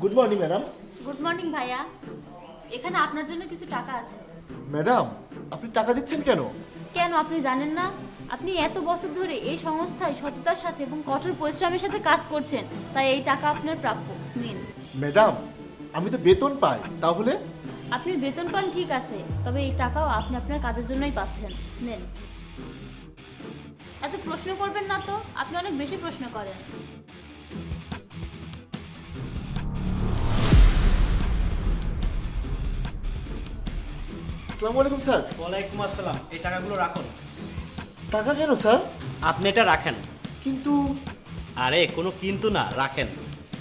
Good morning madam good morning ভাইয়া। এখানে আপনার জন্য কিছু টাকা আছে। ম্যাডাম আপনি টাকা দিচ্ছেন কেন? কেন আপনি জানেন না? আপনি এত বছর ধরে এই সংস্থায় সততার সাথে এবং কঠোর পরিশ্রমের সাথে কাজ করছেন। তাই এই টাকা আপনার প্রাপ্য। নিন। ম্যাডাম আমি তো বেতন পাই তাহলে? আপনি বেতন পান ঠিক আছে। তবে এই টাকাও আপনি আপনার কাজের জন্যই পাচ্ছেন। নেন। এত প্রশ্ন করবেন না তো? আপনি অনেক বেশি প্রশ্ন করেন। আসসালামু আলাইকুম স্যার। ওয়ালাইকুম আসসালাম। এই টাকাগুলো রাখুন। টাকা কেন স্যার? আপনি এটা রাখেন। কিন্তু আরে কোনো কিন্তু না রাখেন।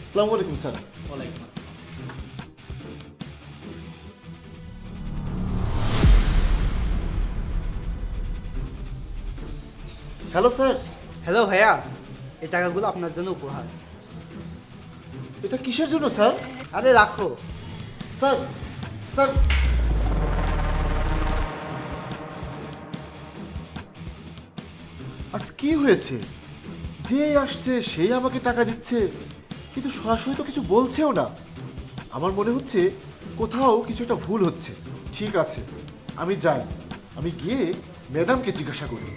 আসসালামু আলাইকুম স্যার। ওয়ালাইকুম আসসালাম। Hello sir. হ্যালো ভাইয়া। এই টাকাগুলো আপনার জন্য উপহার। এটা কিসের জন্য স্যার? আরে রাখো। স্যার স্যার আজ কি হয়েছে? যে আসছে সেই আমাকে টাকা দিচ্ছে। কিন্তু সরাসরি তো কিছু বলছেও না। আমার মনে হচ্ছে কোথাও কিছু একটা ভুল হচ্ছে। ঠিক আছে আমি যাই। আমি গিয়ে ম্যাডামকে জিজ্ঞাসা করি।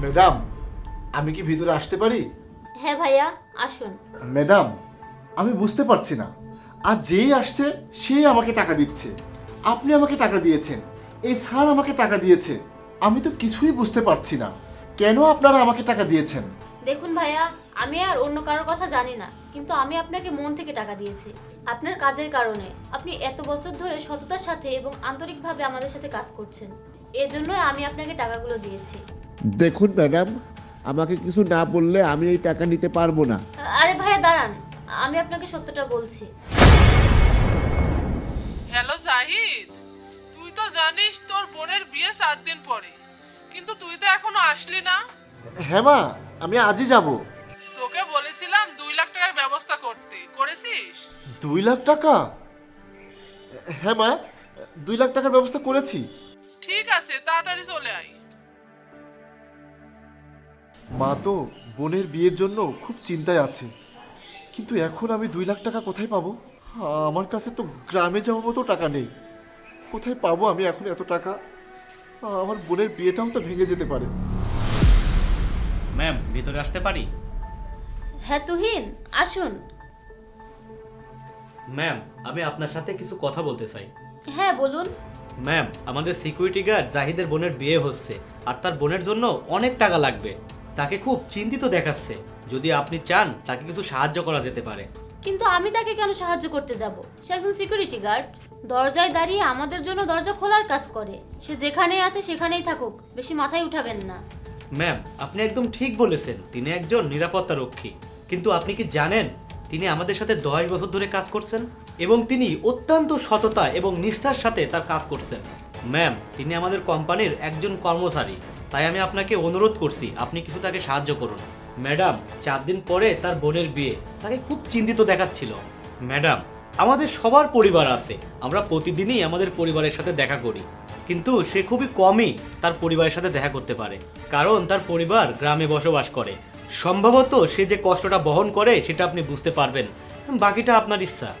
ম্যাডাম আমি কি ভিতরে আসতে পারি? হ্যাঁ ভাইয়া আসুন। ম্যাডাম আমি বুঝতে পারছি না। আর যেই আসছে সেই আমাকে টাকা দিচ্ছে। আপনি আমাকে টাকা দিয়েছেন। এই স্যার আমাকে টাকা দিয়েছে। আমি তো কিছুই বুঝতে পারছি না। কেন আপনারা আমাকে টাকা দিয়েছেন? দেখুন ভাইয়া আমি আর অন্য কারোর কথা জানি না কিন্তু আমি আপনাকে মন থেকে টাকা দিয়েছি। আপনার কাজের কারণে। আপনি এত বছর ধরে সততার সাথে এবং আন্তরিকভাবে আমাদের সাথে কাজ করছেন। এর জন্যই আমি আপনাকে টাকাগুলো দিয়েছি। দেখুন ম্যাডাম আমাকে কিছু না বললে আমি এই টাকা নিতে পারব না। আরে ভাইয়া দাঁড়ান। আমি আপনাকে সত্যটা বলছি। জাহিদ তুই তো জানিস তোর বোনের বিয়ে সাত দিন পরে। কিন্তু তুই তো এখনও আসলি না। হ্যাঁ মা আমি আজই যাব। তোকে বলেছিলাম দুই লাখ টাকার ব্যবস্থা করতে। করেছিস? দুই লাখ টাকা? হ্যাঁ মা দুই লাখ টাকার ব্যবস্থা করেছি। ঠিক আছে তাড়াতাড়ি চলে আয়। মা তো বোনের বিয়ের জন্য খুব চিন্তায় আছে। কিন্তু এখন আমি দুই লাখ টাকা কোথায় পাবো? আমার কাছে তো গ্রামে যাওয়ার মতো টাকা নেই। কোথায় পাবো আমি এখন এত টাকা? আমার বোনের বিয়েটাও তো ভেঙে যেতে পারে। ম্যাম ভিতরে আসতে পারি? হ্যাঁ তুহিন আসুন। ম্যাম আমি আপনার সাথে কিছু কথা বলতে চাই। হ্যাঁ বলুন। ম্যাম আমাদের সিকিউরিটি গার্ড জাহিদের বোনের বিয়ে হচ্ছে আর তার বোনের জন্য অনেক টাকা লাগবে। তাকে খুব চিন্তিত দেখাচ্ছে। যদি আপনি চান তাকে কিছু সাহায্য করা যেতে পারে। কিন্তু আমি তাকে কেন সাহায্য করতে যাব? সে একজন সিকিউরিটি গার্ড দরজায় দাঁড়িয়ে আমাদের জন্য দরজা খোলার কাজ করে। সে যেখানে আছে সেখানেই থাকুক, বেশি মাথায় উঠাবেন না। ম্যাম, আপনি একদম ঠিক বলেছেন, তিনি একজন নিরাপত্তা রক্ষী। কিন্তু আপনি কি জানেন, তিনি আমাদের সাথে দশ বছর ধরে কাজ করছেন? এবং তিনি অত্যন্ত সততা এবং নিষ্ঠার সাথে তার কাজ করছেন। ম্যাম, তিনি আমাদের কোম্পানির একজন কর্মচারী। তাই আমি আপনাকে অনুরোধ করছি, আপনি কিছু তাকে সাহায্য করুন। ম্যাডাম চার দিন পরে তার বোনের বিয়ে। তাকে খুব চিন্তিত দেখাচ্ছিল। ম্যাডাম আমাদের সবার পরিবার আছে। আমরা প্রতিদিনই আমাদের পরিবারের সাথে দেখা করি। কিন্তু সে খুবই কমই তার পরিবারের সাথে দেখা করতে পারে। কারণ তার পরিবার গ্রামে বসবাস করে। সম্ভবত সে যে কষ্টটা বহন করে সেটা আপনি বুঝতে পারবেন। বাকিটা আপনার ইচ্ছা।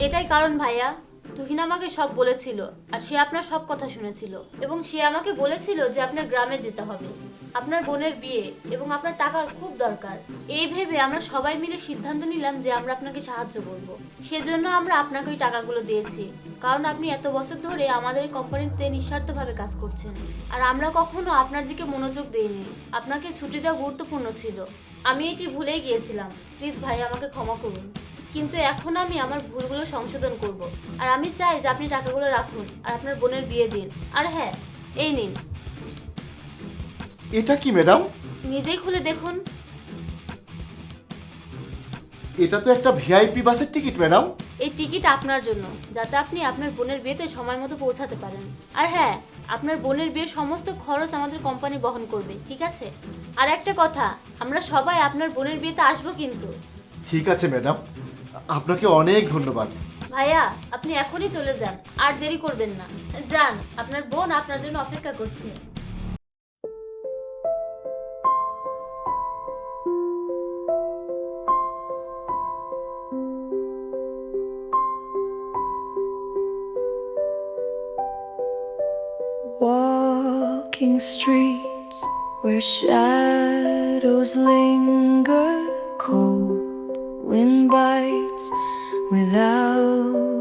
এটাই কারণ ভাইয়া। তুহিন আমাকে সব বলেছিল, আর সে আপনার সব কথা শুনেছিল। এবং সে আমাকে বলেছিল যে আপনার গ্রামে যেতে হবে। আপনার বোনের বিয়ে এবং আপনার টাকার খুব দরকার। এই ভেবে আমরা সবাই মিলে সিদ্ধান্ত নিলাম যে আমরা আপনাকে সাহায্য করব। সেজন্য আমরা আপনাকে ওই টাকাগুলো দিয়েছি। কারণ আপনি এত বছর ধরে আমাদের কোম্পানিতে নিঃস্বার্থভাবে কাজ করছেন। আর আমরা কখনো আপনার দিকে মনোযোগ দেইনি। আপনাকে ছুটি দেওয়া গুরুত্বপূর্ণ ছিল। আমি এটি ভুলেই গিয়েছিলাম। প্লিজ ভাই, আমাকে ক্ষমা করুন। কিন্তু এখন আমি আমার ভুলগুলো সংশোধন করব। আর আমি চাই যে আপনি টাকাগুলো রাখুন আর আপনার বোনের বিয়ে দিন। আর হ্যাঁ এই নিন। এটা কি ম্যাডাম? নিজেই খুলে দেখুন। এটা তো একটা ভিআইপি বাসের টিকিট ম্যাডাম। এই টিকিট আপনার জন্য যাতে আপনি আপনার বোনের বিয়েতে সময় মতো পৌঁছাতে পারেন। আর হ্যাঁ আপনার বোনের বিয়ের সমস্ত খরচ আমাদের কোম্পানি বহন করবে ঠিক আছে? আর একটা কথা আমরা সবাই আপনার বোনের বিয়েতে আসব কিন্তু। ঠিক আছে ম্যাডাম। আপনাকে অনেক ধন্যবাদ। ভাইয়া আপনি এখনই চলে যান আর দেরি করবেন না। যান আপনার বোন আপনার জন্য অপেক্ষা করছে। Walking streets where shadows linger, wind bites without